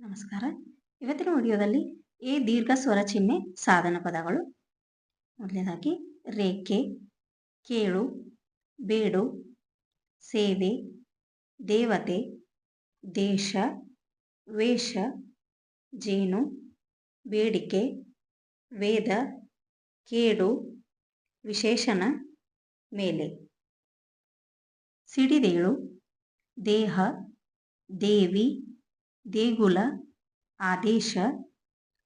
ನಮಸ್ಕಾರ. ಇವತ್ತಿನ ವಿಡಿಯೋದಲ್ಲಿ ಎ ದೀರ್ಘ ಸ್ವರ ಚಿಹ್ನೆ ಸಾಧನ ಪದಗಳು. ಮೊದಲನೇದಾಗಿ ರೇಖೆ, ಕೇಳು, ಬೇಡು, ಸೇವೆ, ದೇವತೆ, ದೇಶ, ವೇಷ, ಜೇನು, ಬೇಡಿಕೆ, ವೇದ, ಕೇಡು, ವಿಶೇಷಣ, ಮೇಲೆ. ಸಿಡಿದೇಳು, ದೇಹ, ದೇವಿ ದೇಗುಲ, ಆದೇಶ,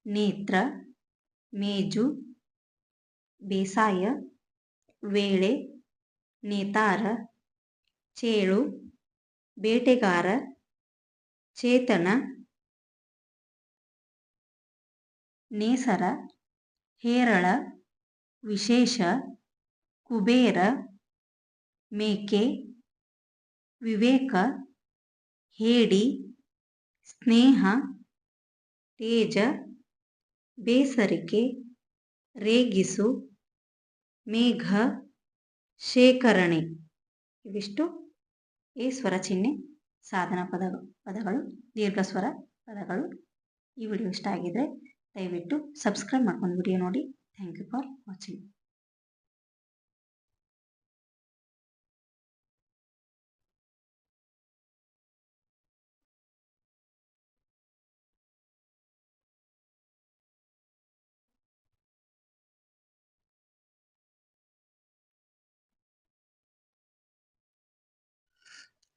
ನೇತ್ರ, ಮೇಜು, ಬೇಸಾಯ, ವೇಳೆ, ನೇತಾರ, ಚೇಳು, ಬೇಟೆಗಾರ, ಚೇತನ, ನೇಸರ, ಹೇರಳ, ವಿಶೇಷ, ಕುಬೇರ, ಮೇಕೆ, ವಿವೇಕ, ಹೇಡಿ ಸ್ನೇಹ, ತೇಜ, ಬೇಸರಿಕೆ, ರೇಗಿಸು, ಮೇಘ, ಶೇಖರಣೆ ಇವಿಷ್ಟು ಈ ಸ್ವರ ಚಿಹ್ನೆ ಸಾಧನ ಪದ, ಪದಗಳು, ದೀರ್ಘ ಸ್ವರ ಪದಗಳು. ಈ ವಿಡಿಯೋ ಇಷ್ಟ ಆಗಿದ್ರೆ ದಯವಿಟ್ಟು ಸಬ್ಸ್ಕ್ರೈಬ್ ಮಾಡ್ಕೊಂಡು ವಿಡಿಯೋ ನೋಡಿ. Thank you for watching